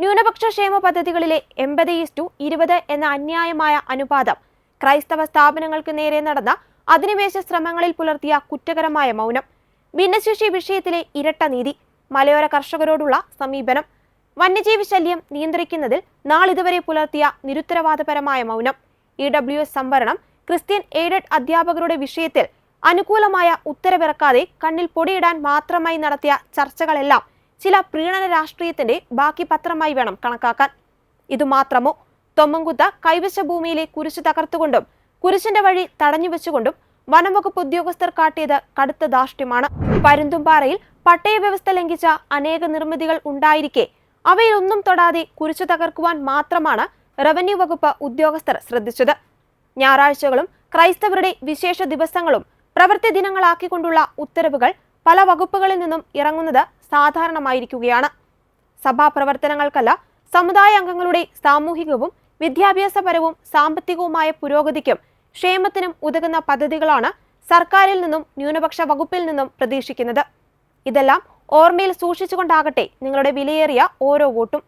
ന്യൂനപക്ഷ ക്ഷേമ പദ്ധതികളിലെ എൺപത് ഈസ്റ്റു ഇരുപത് എന്ന അന്യായമായ അനുപാതം. ക്രൈസ്തവ സ്ഥാപനങ്ങൾക്ക് നേരെ നടന്ന അധിനിവേശ ശ്രമങ്ങളിൽ പുലർത്തിയ കുറ്റകരമായ മൗനം. ഭിന്നശേഷി വിഷയത്തിലെ ഇരട്ട നീതി. മലയോര കർഷകരോടുള്ള സമീപനം. വന്യജീവി ശല്യം നിയന്ത്രിക്കുന്നതിൽ നാളിതുവരെ പുലർത്തിയ നിരുത്തരവാദപരമായ മൗനം. ഇ ഡബ്ല്യു എസ് സംവരണം ക്രിസ്ത്യൻ എയ്ഡഡ് അധ്യാപകരുടെ വിഷയത്തിൽ അനുകൂലമായ ഉത്തരവിറക്കാതെ കണ്ണിൽ പൊടിയിടാൻ മാത്രമായി നടത്തിയ ചർച്ചകളെല്ലാം ചില പ്രീണന രാഷ്ട്രീയത്തിന്റെ ബാക്കി പത്രമായി വേണം കണക്കാക്കാൻ. ഇതുമാത്രമോ? തൊമ്മൻകുത്ത കൈവശ ഭൂമിയിലെ കുരിശു തകർത്തുകൊണ്ടും കുരിശിന്റെ വഴി തടഞ്ഞുവെച്ചുകൊണ്ടും വനംവകുപ്പ് ഉദ്യോഗസ്ഥർ കാട്ടിയത് കടുത്ത ധാർഷ്ട്യമാണ്. പരുന്തുംപാറയിൽ പട്ടയ വ്യവസ്ഥ ലംഘിച്ച അനേക നിർമ്മിതികൾ ഉണ്ടായിരിക്കെ അവയിലൊന്നും തൊടാതെ കുരിശു തകർക്കുവാൻ മാത്രമാണ് റവന്യൂ വകുപ്പ് ഉദ്യോഗസ്ഥർ ശ്രദ്ധിച്ചത്. ഞായറാഴ്ചകളും ക്രൈസ്തവരുടെ വിശേഷ ദിവസങ്ങളും പ്രവൃത്തി ദിനങ്ങളാക്കിക്കൊണ്ടുള്ള ഉത്തരവുകൾ പല വകുപ്പുകളിൽ നിന്നും ഇറങ്ങുന്നത് സാധാരണമായിരിക്കുകയാണ്. സഭാ പ്രവർത്തനങ്ങൾക്കല്ല സമുദായ അംഗങ്ങളുടെ സാമൂഹികവും വിദ്യാഭ്യാസപരവും സാമ്പത്തികവുമായ പുരോഗതിക്കും ക്ഷേമത്തിനും ഉതകുന്ന പദ്ധതികളാണ് സർക്കാരിൽ നിന്നും ന്യൂനപക്ഷ വകുപ്പിൽ നിന്നും പ്രതീക്ഷിക്കുന്നത്. ഇതെല്ലാം ഓർമ്മയിൽ സൂക്ഷിച്ചുകൊണ്ടാകട്ടെ നിങ്ങളുടെ വിലയേറിയ ഓരോ വോട്ടും.